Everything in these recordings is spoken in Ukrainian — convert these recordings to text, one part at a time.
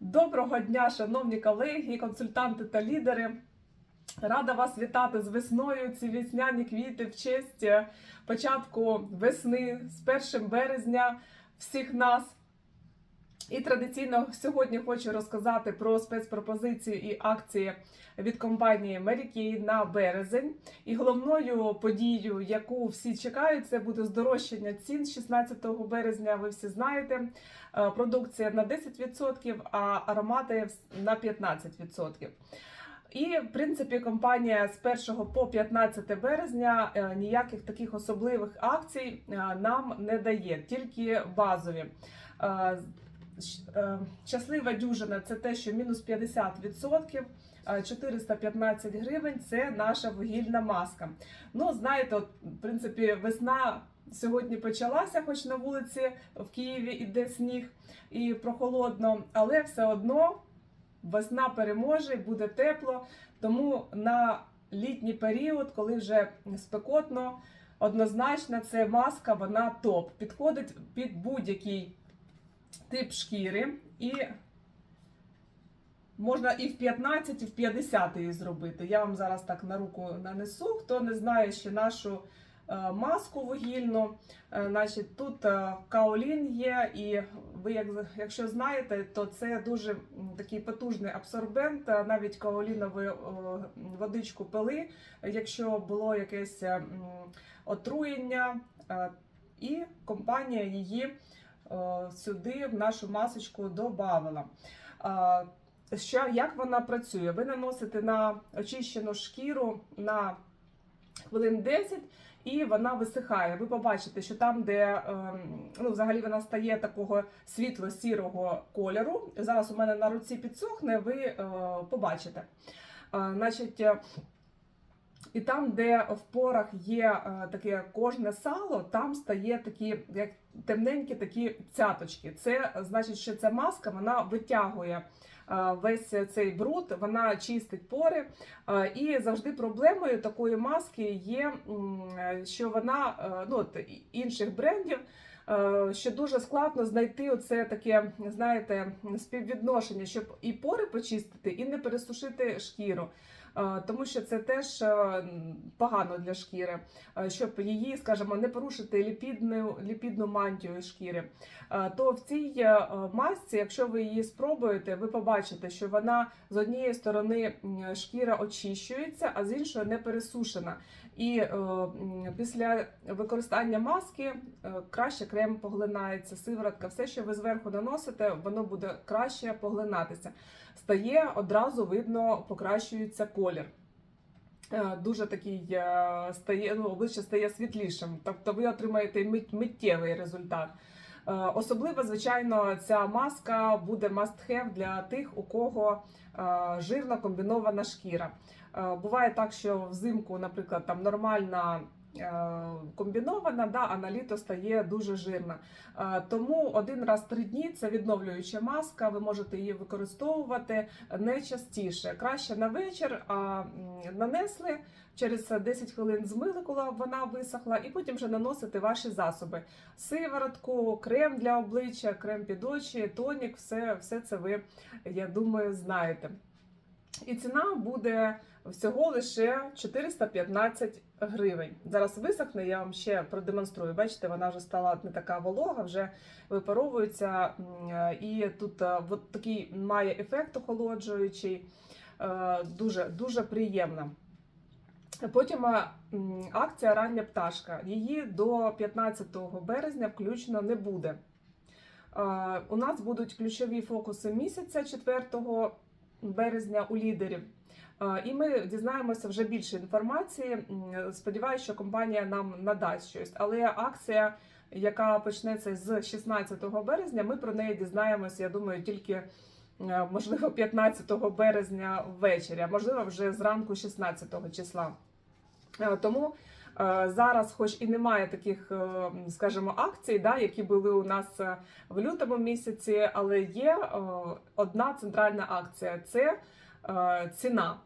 Доброго дня, шановні колеги, консультанти та лідери. Рада вас вітати з весною. Ці весняні квіти в честь е, початку весни з 1 березня всіх нас. І традиційно сьогодні хочу розказати про спецпропозиції і акції від компанії Mary на березень. І головною подією, яку всі чекають, це буде здорожчання цін 16 березня. Ви всі знаєте. Е, Продукція на 10%, а аромати на 15%. І, в принципі, компанія з 1 по 15 березня е, ніяких таких особливих акцій е, нам не дає, тільки базові. Е, Щаслива дюжина це те, що мінус 50%. е, 415 гривень це наша вугільна маска. Ну, знаєте, от, в принципі, весна сьогодні почалася, хоч на вулиці в Києві іде сніг і прохолодно, але все одно весна переможе, буде тепло. Тому на літній період, коли вже спекотно, однозначно це маска, вона топ. Підходить під будь-який тип шкіри. І можна і в 15, і в 50 її зробити. Я вам зараз так на руку нанесу. Хто не знає ще нашу е, маску вугільну, е, значить тут е, каолін є, і ви, якщо знаєте, то це дуже такий потужний абсорбент, навіть каолінову водичку пили, якщо було якесь отруєння, і компанія її сюди в нашу масочку додавала. Е, Що, як вона працює? Ви наносите на очищену шкіру на хвилин 10 і вона висихає. Ви побачите, що там, де ем, ну, взагалі вона стає такого світло-сірого кольору. Зараз у мене на руці підсохне, ви е, побачите. Е, значить, е, і там, де в порах є е, таке кожне сало, там стає такі, як темненькі такі цяточки. Це значить, що ця маска вона витягує е, весь цей бруд, вона чистить пори. Е, І завжди проблемою такої маски є, що вона ну, інших брендів. Е, Що дуже складно знайти оце таке, знаєте, співвідношення, щоб і пори почистити, і не пересушити шкіру. Е, Тому що це теж е, погано для шкіри, е, щоб її, скажімо, не порушити ліпідну, ліпідну мантію шкіри. То в цій масці, якщо ви її спробуєте, ви побачите, що вона з однієї сторони шкіра очищується, а з іншої не пересушена. І е, після використання маски е, краще крем поглинається, сиворотка, все, що ви зверху наносите, воно буде краще поглинатися. Стає одразу видно, покращується колір. Е, Дуже такий стає, ну, обличчя стає світлішим, тобто ви отримаєте мит- миттєвий результат. Е, Особливо, звичайно, ця маска буде must-have для тих, у кого е, жирна комбінована шкіра. Е, Буває так, що взимку, наприклад, там нормальна комбінована, да, а на літо стає дуже жирна. Е, Тому один раз три дні це відновлююча маска. Ви можете її використовувати не частіше. Краще на вечір, а нанесли через 10 хвилин змили, коли вона висохла, і потім вже наносити ваші засоби: сиворотку, крем для обличчя, крем під очі, тонік, все, все це ви, я думаю, знаєте. І ціна буде всього лише 415 гривень. Зараз висохне, я вам ще продемонструю. Бачите, вона вже стала не така волога, вже випаровується. І тут е, от такий має ефект охолоджуючий, е, дуже, дуже приємна. Потім е, акція Рання пташка. Її до 15 березня включно не буде. У нас будуть ключові фокуси місяця 4 березня у лідерів. І ми дізнаємося вже більше інформації. Сподіваюся, що компанія нам надасть щось. Але акція, яка почнеться з 16 березня, ми про неї дізнаємося, я думаю, тільки е, можливо 15 березня ввечері, а можливо вже зранку 16 числа. Е, Тому зараз, хоч і немає таких, е, скажімо, акцій, да, які були у нас е, в лютому місяці, але є е, одна центральна акція це е, ціна.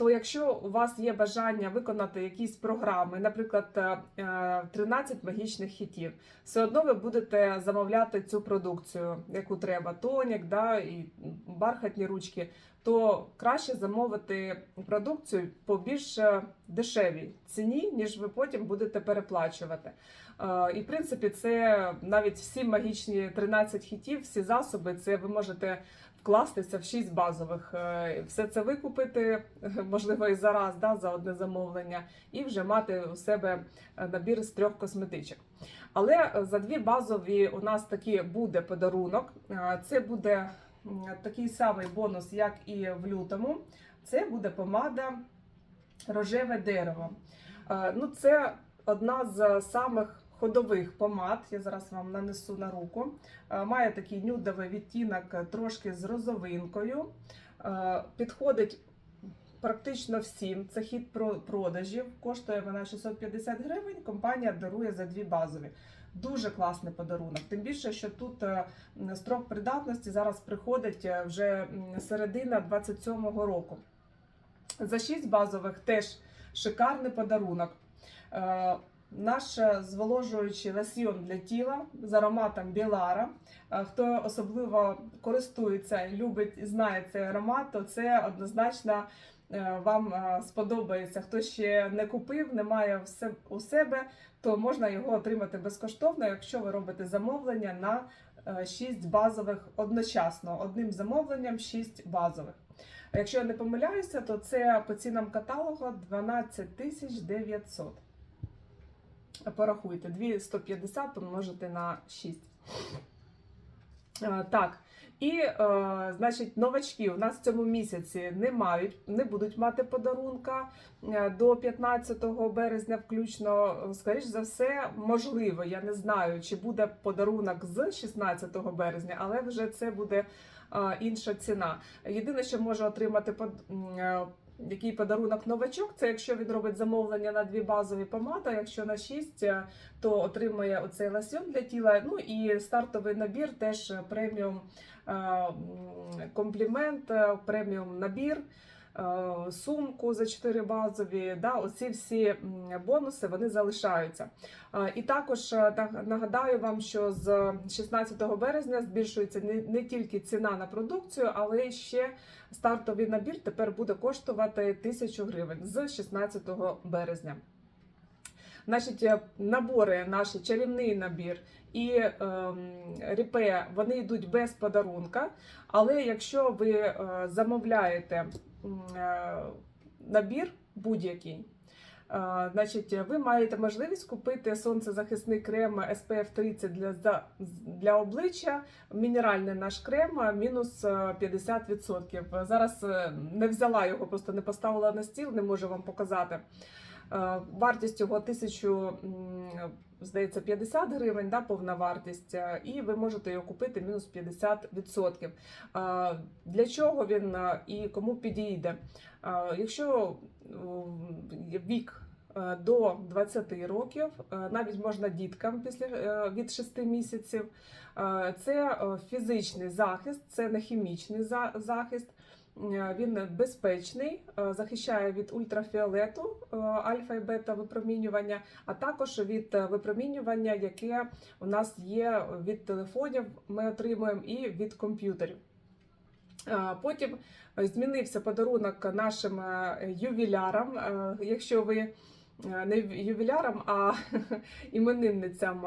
То якщо у вас є бажання виконати якісь програми, наприклад, е, е, 13 магічних хітів, все одно ви будете замовляти цю продукцію, яку треба, тонік, да, і бархатні ручки, то краще замовити продукцію по більш е, дешевій ціні, ніж ви потім будете переплачувати. Е, І в принципі, це навіть всі магічні 13 хітів, всі засоби, це ви можете вкластися в 6 базових. Е, Все це викупити, можливо, і зараз да, за одне замовлення, і вже мати у себе е, набір з трьох косметичок. Але е, за дві базові у нас таки буде подарунок. Е, Це буде такий самий бонус, як і в лютому. Це буде помада рожеве дерево. Е, Ну, це одна з самих ходових помад. Я зараз вам нанесу на руку. Е, Має такий нюдовий відтінок, е, трошки з розовинкою. Е, Підходить практично всім. Це хід продажів. Коштує вона 650 гривень. Компанія дарує за дві базові. Дуже класний подарунок. Тим більше, що тут строк придатності зараз приходить вже середина 27-го року. За 6 базових теж шикарний подарунок. Наш е, зволожуючий лосьйон для тіла з ароматом Білара. Е, Хто особливо користується, любить і знає цей аромат, то це однозначно е, вам сподобається. Хто ще не купив, не має у себе, то можна його отримати безкоштовно, якщо ви робите замовлення на 6 базових одночасно. Одним замовленням 6 базових. Якщо я не помиляюся, то це по цінам каталогу 12 тисяч 900. Порахуйте, 250 помножити на 6. Е, Так, і е, значить, новачки у нас в цьому місяці не мають, не будуть мати подарунка е, до 15 березня, включно. Скоріш за все, можливо, я не знаю, чи буде подарунок з 16 березня, але вже це буде інша ціна. Єдине, що може отримати под- м, е, який подарунок новачок, це якщо він робить замовлення на дві базові помади, якщо на 6, е, то отримує оцей ласьон для тіла. Ну і стартовий набір теж преміум е, комплімент, е, преміум набір. Е, Сумку за 4 базові, да, оці всі бонуси вони залишаються. Е, І також е, нагадаю вам, що з 16 березня збільшується не, тільки ціна на продукцію, але ще стартовий набір тепер буде коштувати 1000 гривень з 16 березня. Значить, е, набори, наш чарівний набір і ем, ріпе, вони йдуть без подарунка. Але якщо ви е, замовляєте е, набір будь-який, е, значить, ви маєте можливість купити сонцезахисний крем SPF 30 для, для обличчя, мінеральний наш крем е, мінус е, 50%. Зараз е, не взяла його, просто не поставила на стіл, не можу вам показати. Е, Вартість його 1000, м, здається, 50 гривень, да, повна вартість, е, і ви можете його купити мінус 50%. Е, Для чого він е, і кому підійде? Якщо вік е, до 20 років, навіть можна діткам після від 6 місяців. Це фізичний захист, це не хімічний за- захист. Е, Він безпечний, е, захищає від ультрафіолету, е, альфа і бета випромінювання, а також від випромінювання, яке у нас є від телефонів, ми отримуємо і від комп'ютерів. Потім змінився подарунок нашим ювілярам. Якщо ви не ювілярам, а іменинницям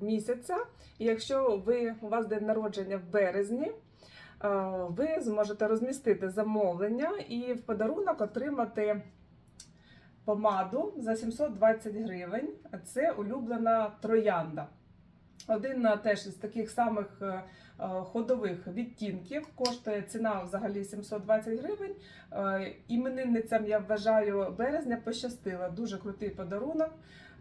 місяця, і якщо ви у вас день народження в березні, ви зможете розмістити замовлення і в подарунок отримати помаду за 720 гривень. Це улюблена троянда. Один е, теж із таких самих е, е, ходових відтінків коштує ціна взагалі 720 гривень. Е, Іменинницям я вважаю березня пощастило. Дуже крутий подарунок.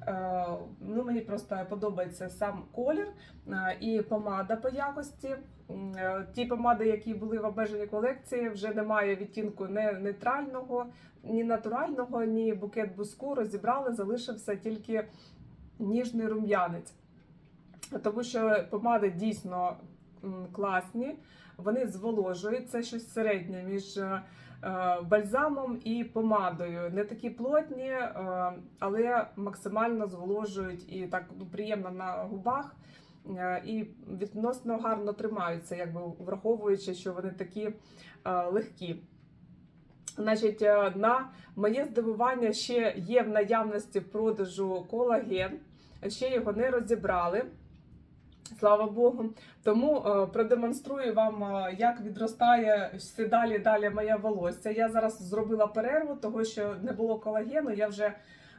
Е, Ну, мені просто подобається сам колір е, і помада по якості. Е, Ті помади, які були в обмеженій колекції, вже немає відтінку не нейтрального, ні натурального, ні букет буску. Розібрали, залишився тільки ніжний рум'янець. Тому що помади дійсно класні, вони зволожують. Це щось середнє між бальзамом і помадою. Не такі плотні, е, але максимально зволожують і так ну, приємно на губах. е, і відносно гарно тримаються, якби враховуючи, що вони такі е, легкі. Значить, е, на моє здивування ще є в наявності в продажу колаген, ще його не розібрали. Слава Богу. Тому е, продемонструю вам, е, як відростає все далі далі моє волосся. Я зараз зробила перерву, того що не було колагену. Я вже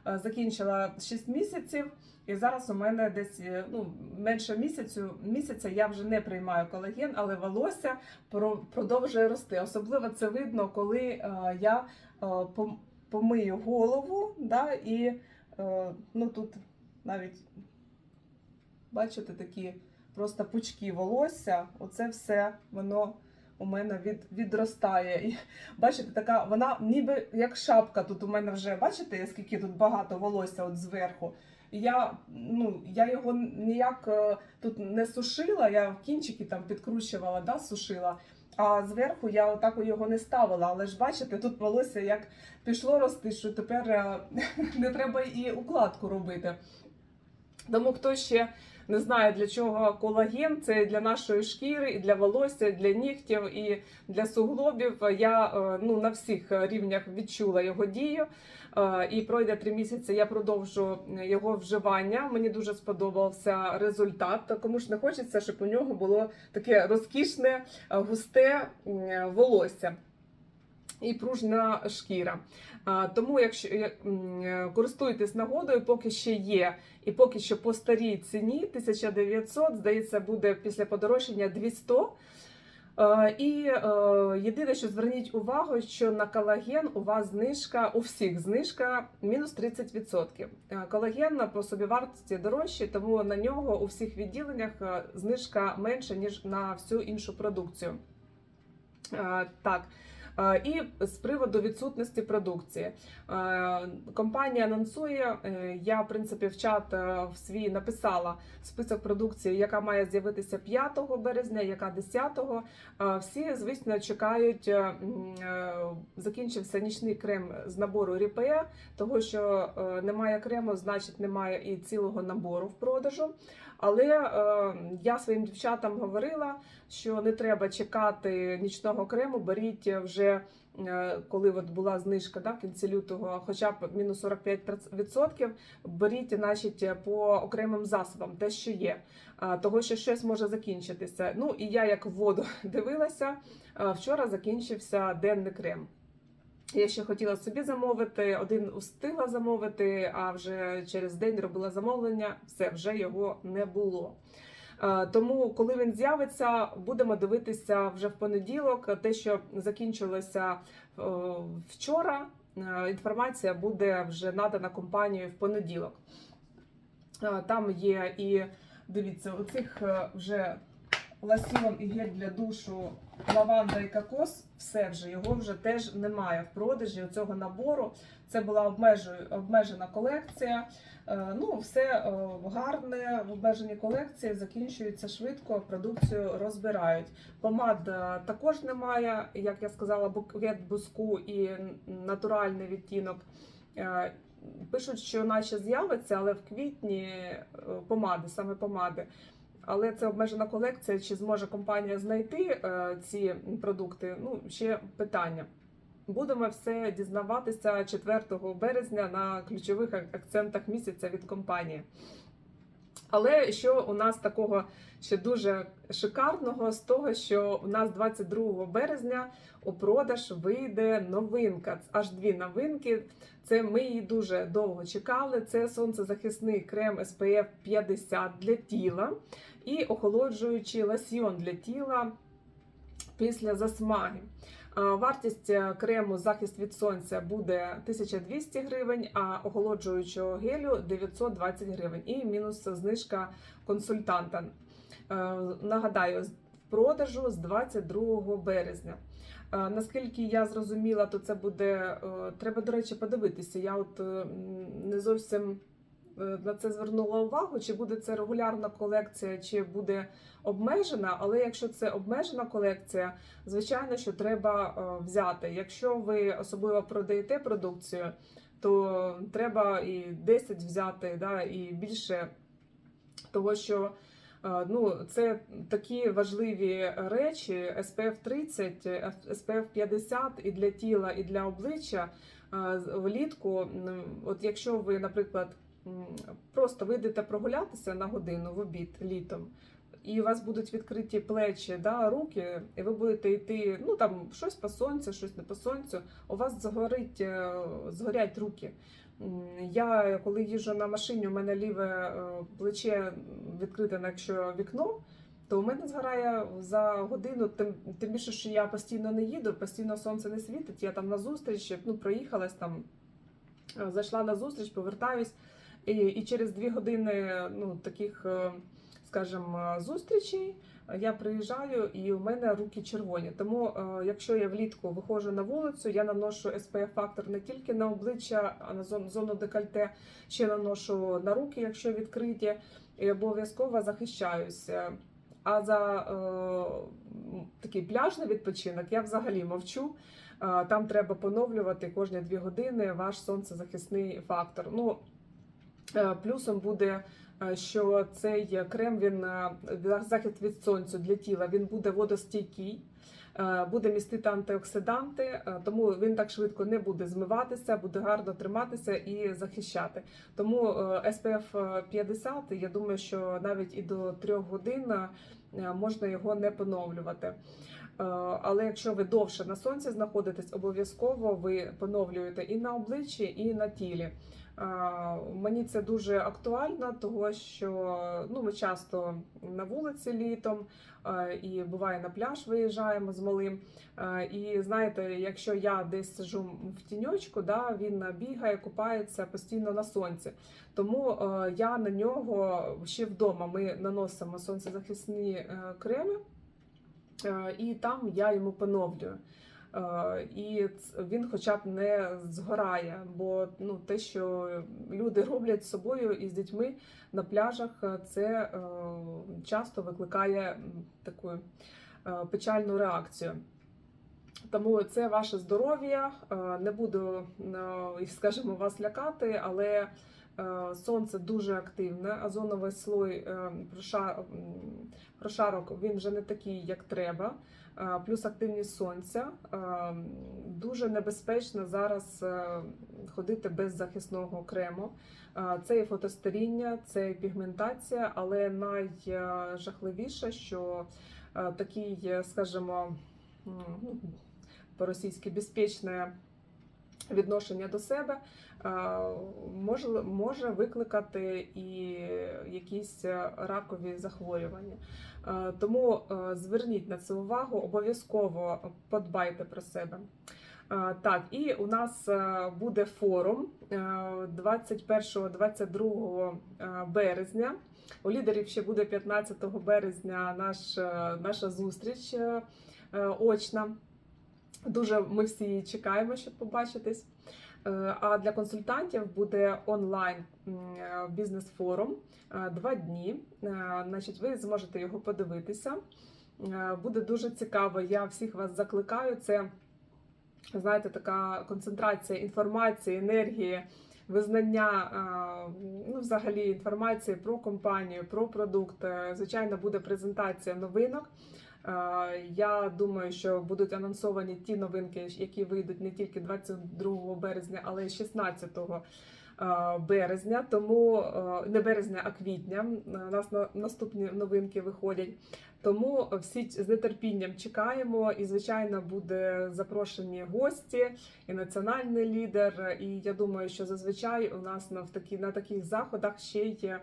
е, закінчила 6 місяців, і зараз у мене десь ну, менше місяцю, місяця я вже не приймаю колаген, але волосся про- продовжує рости. Особливо це видно, коли я помию голову, да, і ну, тут навіть бачите такі просто пучки волосся. Оце все воно у мене від, відростає. І бачите, така вона ніби як шапка. Тут у мене вже бачите, скільки тут багато волосся от зверху. Я, ну, я його ніяк е, тут не сушила, я в кінчики там підкручувала, да, сушила. А зверху я отак його не ставила. Але ж бачите, тут волосся як пішло рости, що тепер е, не треба і укладку робити. Тому хто ще не знає, для чого колаген, це для нашої шкіри, і для волосся, і для нігтів, і для суглобів. Я е, ну, на всіх рівнях відчула його дію. Е, І пройде три місяці. Я продовжу його вживання. Мені дуже сподобався результат. Кому ж не хочеться, щоб у нього було таке розкішне, е, густе волосся. І пружна шкіра. Тому, якщо е, користуйтесь нагодою, поки ще є, і поки що по старій ціні 1900, здається, буде після подорожчання 200. Е, І е, єдине, що зверніть увагу, що на колаген у вас знижка, у всіх знижка мінус 30%. Е, Колаген по собівартості дорожчий, тому на нього у всіх відділеннях знижка менша, ніж на всю іншу продукцію. Так. Е, І з приводу відсутності продукції Е, компанія анонсує. е, Я в принципі в чат в свій написала список продукції, яка має з'явитися 5 березня, яка 10. Е, Всі, звісно, чекають. Закінчився нічний крем з набору Ріпе, того що немає крему, значить немає і цілого набору в продажу. Але е, я своїм дівчатам говорила, що не треба чекати нічного крему, беріть вже. е, Коли от була знижка да, в кінці лютого, хоча б мінус 45%, беріть значить, по окремим засобам, те, що є, А, того що щось може закінчитися. Ну і я як воду дивилася, а, вчора закінчився денний крем. Я ще хотіла собі замовити, один устигла замовити, а вже через день робила замовлення, все, вже його не було. Е, Тому, коли він з'явиться, будемо дивитися вже в понеділок. Те, що закінчилося е, вчора, е, інформація буде вже надана компанією в понеділок. Там є і дивіться, оцих е, вже лосьон і гель для душу лаванда і кокос, все вже його вже теж немає в продажі цього набору. Це була обмежена колекція. Е, Ну, все е, гарне в обмеженій колекції закінчується швидко, продукцію розбирають. Помад е, також немає, як я сказала, букет буску і натуральний відтінок. Пишуть, що наче з'явиться, але в квітні помади, саме помади. Але це обмежена колекція. Чи зможе компанія знайти е, ці продукти? Ну, ще питання. Будемо все дізнаватися 4 березня на ключових акцентах місяця від компанії. Але що у нас такого ще дуже шикарного з того, що у нас 22 березня у продаж вийде новинка. Аж дві новинки. Це ми її дуже довго чекали. Це сонцезахисний крем SPF 50 для тіла і охолоджуючий лосьйон для тіла після засмаги. А, Вартість е, крему захист від сонця буде 1200 гривень, а охолоджуючого гелю 920 гривень і мінус знижка консультанта. Е, Нагадаю, в продажу з 22 березня. Е, Наскільки я зрозуміла, то це буде е, треба, до речі, подивитися. Я от е, не зовсім е, на це звернула увагу, чи буде це регулярна колекція, чи буде обмежена. Але якщо це обмежена колекція, звичайно, що треба е, взяти. Якщо ви особливо продаєте продукцію, то треба і 10 взяти, да, і більше того, що Е, Ну, це такі важливі речі: SPF 30, е, SPF 50 і для тіла, і для обличчя е, влітку. От якщо ви, наприклад, просто вийдете прогулятися на годину в обід літом. І у вас будуть відкриті плечі, да, руки, і ви будете йти, ну там щось по сонцю, щось не по сонцю. У вас згорить, е, згорять руки. Я коли їжджу на машині, у мене ліве е, плече відкрите, якщо вікно, то у мене згорає за годину. Тим, тим більше, що я постійно не їду, постійно сонце не світить. Я там на зустріч, ну проїхалась там, е, зайшла на зустріч, повертаюсь, і, і через дві години ну, таких, е, скажімо, зустрічей. Я приїжджаю і у мене руки червоні. Тому, е, якщо я влітку виходжу на вулицю, я наношу SPF фактор не тільки на обличчя, а на зон- зону декольте, ще наношу на руки, якщо відкриті, і обов'язково захищаюся. А за е, такий пляжний відпочинок я взагалі мовчу. Е, Там треба поновлювати кожні дві години ваш сонцезахисний фактор. Ну, е, плюсом буде е, що цей крем він е, захист від сонцю для тіла він буде водостійкий, е, буде містити антиоксиданти, е, тому він так швидко не буде змиватися, буде гарно триматися і захищати. Тому е, SPF 50, я думаю, що навіть і до 3 годин е, можна його не поновлювати. Е, Але якщо ви довше на сонці знаходитесь, обов'язково ви поновлюєте і на обличчі, і на тілі. А, Мені це дуже актуально, того що ну, ми часто на вулиці літом і буває на пляж виїжджаємо з малим. І знаєте, якщо я десь сижу в тіньочку, да, він бігає, купається постійно на сонці. Тому е, я на нього ще вдома ми наносимо сонцезахисні е, креми, е, і там я йому поновлюю. Е, І він хоча б не згорає, бо ну те, що люди роблять з собою і з дітьми на пляжах, е, це е, часто викликає таку печальну реакцію. Тому це ваше здоров'я. Не буду, скажімо, вас лякати, але сонце дуже активне, озоновий слой прошарок він вже не такий, як треба. Е, Плюс активність сонця. Е, Дуже небезпечно зараз е, ходити без захисного крему. Це і фотостаріння, це і пігментація, але найжахливіше, що такий, скажімо, ну, по-російськи безпечне відношення до себе е, може, може викликати і якісь е, ракові захворювання. Е, Тому зверніть на це увагу, обов'язково подбайте про себе. Так, і у нас буде форум е, 21-22 е, березня. У лідерів ще буде 15 березня наш, наша зустріч очна. Дуже ми всі чекаємо, щоб побачитись. Е, А для консультантів буде онлайн е, бізнес-форум е, два дні. Значить, ви зможете його подивитися. Буде дуже цікаво. Я всіх вас закликаю. Це знаєте, така концентрація інформації, енергії, визнання ну, взагалі інформації про компанію, про продукт. Звичайно, буде презентація новинок. Е, Я думаю, що будуть анонсовані ті новинки, які вийдуть не тільки 22 березня, але й 16 е, березня. Тому е, не березня, а квітня. У нас на- наступні новинки виходять. Тому всі з нетерпінням чекаємо, і звичайно буде запрошені гості і національний лідер. І я думаю, що зазвичай у нас на такі на таких заходах ще є.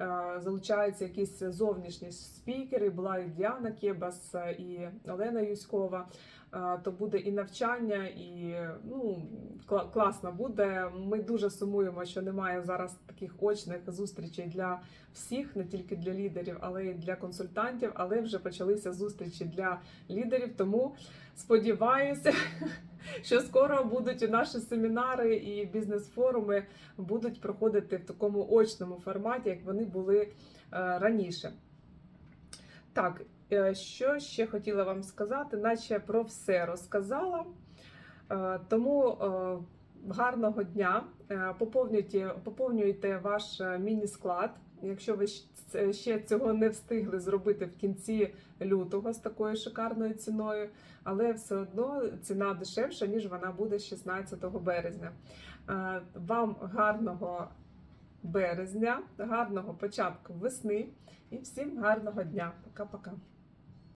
Е, Залучаються якісь зовнішні спікери, була і Діана Кебас, е, і Олена Юськова. Е, То буде і навчання, і ну кла- класно буде. Ми дуже сумуємо, що немає зараз таких очних зустрічей для всіх, не тільки для лідерів, але й для консультантів. Але вже почалися зустрічі для лідерів. Тому сподіваюся, що скоро будуть наші семінари і бізнес-форуми будуть проходити в такому очному форматі, як вони були е, раніше. Так, е, що ще хотіла вам сказати, наче про все розказала. Е, Тому гарного дня. Поповнюйте, поповнюйте ваш міні-склад. Якщо ви ще цього не встигли зробити в кінці лютого з такою шикарною ціною, але все одно ціна дешевша, ніж вона буде 16 березня. Е, Вам гарного березня, гарного початку весни і всім гарного дня. Пока-пока.